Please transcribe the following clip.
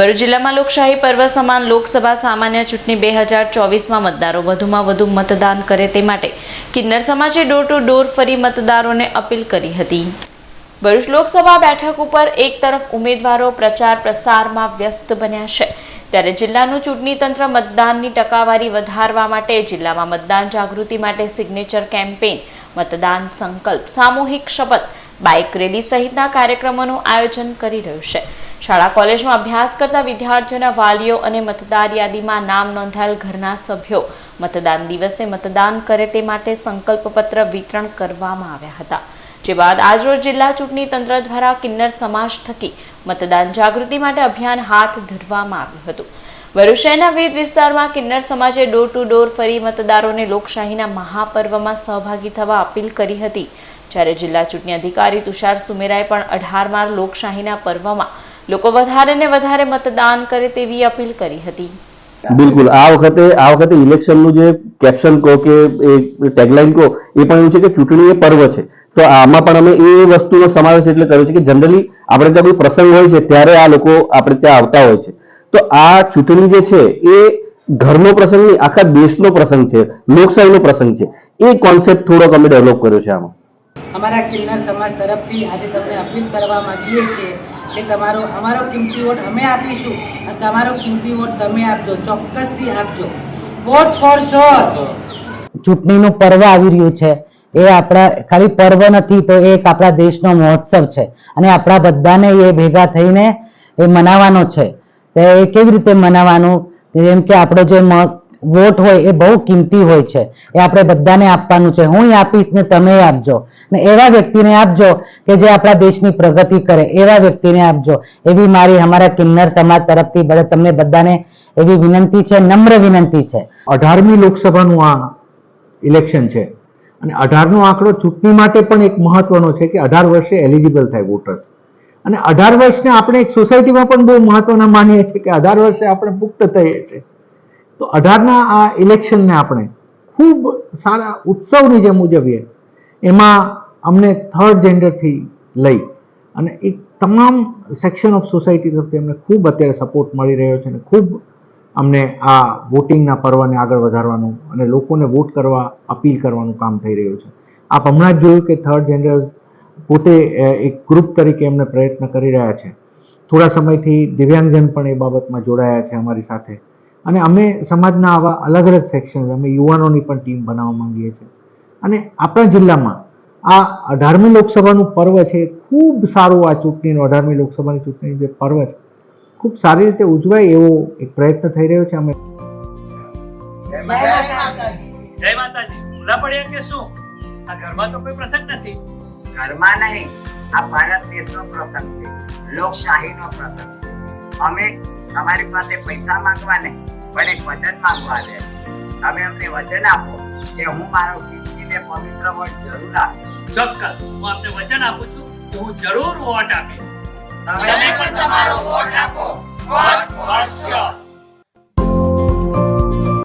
ભરૂચ જિલ્લામાં લોકશાહી પર્વ સમાન લોકસભા સામાન્ય ચૂંટણી બે હજાર ચોવીસમાં મતદારો વધુમાં વધુ મતદાન કરે તે માટે કિન્નર સમાજે ડોર ટુ ડોર ફરી મતદારોને અપીલ કરી હતી. ભરૂચ લોકસભા બેઠક ઉપર એક તરફ ઉમેદવારો પ્રચાર પ્રસારમાં વ્યસ્ત બન્યા છે. ત્યારે જિલ્લાનું ચૂંટણી તંત્ર મતદાનની ટકાવારી વધારવા માટે જિલ્લામાં મતદાન જાગૃતિ માટે સિગ્નેચર કેમ્પેઇન મતદાન સંકલ્પ, સામૂહિક શપથ બાઇક રેલી સહિતના કાર્યક્રમોનું આયોજન કરી રહ્યું છે. શાળા કોલેજમાં અભ્યાસ કરતા વિદ્યાર્થીઓના વાલીઓ અને મતદાર યાદીમાં નામ નોંધાયેલ ઘરના સભ્યો મતદાન દિવસે મતદાન કરે તે માટે સંકલ્પપત્ર વિતરણ કરવામાં આવ્યા હતા. જે બાદ આજરોજ જિલ્લા ચૂંટણી તંત્ર દ્વારા કિન્નર સમાજ થકી મતદાન જાગૃતિ માટે અભિયાન હાથ ધરવામાં આવ્યું હતું. શહેરના વિવિધ વિસ્તારમાં કિન્નર સમાજે ડોર ટુ ડોર ફરી મતદારોને લોકશાહીના મહાપર્વમાં સહભાગી થવા અપીલ કરી હતી. જ્યારે જિલ્લા ચૂંટણી અધિકારી તુષાર સુમેરાએ પણ અઢારમાં લોકશાહીના પર્વમાં લોકો વધારે ને વધારે મતદાન કરે તેવી અપીલ કરી હતી. બિલકુલ. આ વખતે આ વખતે ઇલેક્શનનું જે કેપ્શન કહો કે એ ટેગલાઇન કહો એ પણ એવું છે કે ચૂંટણી એ પર્વ છે. તો આમાં પણ અમે એ વસ્તુનો સમાવેશ એટલે કર્યો છે કે જનરલી આપણે ત્યાં કોઈ પ્રસંગ હોય છે ત્યારે આ લોકો આપણે ત્યાં આવતા હોય છે. તો આ ચૂંટણી જે છે એ ઘરનો પ્રસંગ નહીં આખા દેશનો પ્રસંગ છે લોકશાહીનો પ્રસંગ છે. એ કોન્સેપ્ટ થોડોક અમે ડેવલપ કર્યો છે આમાં. અમારા કિન્નર સમાજ તરફથી આજે તમને અપીલ કરવા માંગીએ છીએ કે તમારો, અમારો કિંમતી વોટ અમે આપીશું અને તમારો કિંમતી વોટ તમે આપજો, ચોક્કસથી આપજો. વોટ ફોર શ્યોર ચૂંટણીનું પર્વ આવી રહ્યું છે. એ આપણા, ખાલી પર્વ નથી, તો એક આપણા દેશનો મહોત્સવ છે. અને આપણા બધાને એ ભેગા થઈને એ મનાવવાનો છે. તો એ કેવી રીતે મનાવવાનું? જેમ કે આપણો જે વોટ હોય એ બહુ કિંમતી હોય છે. એ આપણે બધાને આપવાનું છે. હું આપીશ ને તમે આપજો. ને એવા વ્યક્તિને આપજો કે જે આપણા દેશની પ્રગતિ કરે. એવા વ્યક્તિને આપજો. એવી મારી અમારા કિન્નર સમાજ તરફથી બધા, તમને બધાને એવી વિનંતી છે, નમ્ર વિનંતી છે. અઢારમી લોકસભાનું આ ઇલેક્શન છે. અને અઢારનો આંકડો ચૂંટણી માટે પણ એક મહત્વનો છે કે અઢાર વર્ષે એલિજિબલ થાય વોટર્સ અને અઢાર વર્ષને આપણે એક સોસાયટીમાં પણ બહુ મહત્વના માનીએ છીએ કે અઢાર વર્ષે આપણે પુખ્ત થઈએ છીએ. તો અઢારના આ ઇલેક્શનને આપણે ખૂબ સારા ઉત્સવની જેમ ઉજવીએ, એમાં અમને થર્ડ જેન્ડરથી લઈ અને એક તમામ સેક્શન ઓફ સોસાયટી તરફથી અમને ખૂબ અત્યારે સપોર્ટ મળી રહ્યો છે અને ખૂબ અમને આ વોટિંગના પર્વને આગળ વધારવાનું અને લોકોને વોટ કરવા અપીલ કરવાનું કામ થઈ રહ્યું છે. આપ હમણાં જ જોયું કે થર્ડ જેન્ડર્સ પોતે એક ગ્રુપ તરીકે એમને પ્રયત્ન કરી રહ્યા છે. થોડા સમયથી દિવ્યાંગજન પણ એ બાબતમાં જોડાયા છે અમારી સાથે. અને અમે સમાજના આવા અલગ અલગ સેક્શન અમે યુવાનોની પણ ટીમ બનાવવા માંગીએ છીએ. અને આપણા જિલ્લામાં આ અઢારમી લોકસભાનું પર્વ છે ખૂબ સારું આ ચૂંટણીનું અઢારમી લોકસભાની ચૂંટણીનું જે પર્વ છે ખૂબ સારી રીતે ઉજવાય એવો એક પ્રયત્ન થઈ રહ્યો છે અમે. જય માતાજી. ભૂલા પડ્યા કે શું? આ ઘરમાં તો કોઈ પ્રસંગ નથી. ઘરમાં નહીં આ ભારત દેશનો પ્રસંગ છે. લોકશાહીનો પ્રસંગ છે. અમે તમારી પાસે પૈસા માંગવા નહીં એક વચન માંગવા દે છે. તમે અમને વચન આપો કે હું મારો કિડનીને પવિત્ર વોટ જરૂર આપીશ. ચોક્કસ. હું આપને વચન આપું છું કે હું જરૂર વોટ આપીશ. તમે પણ તમારો વોટ આપો. Vote for sure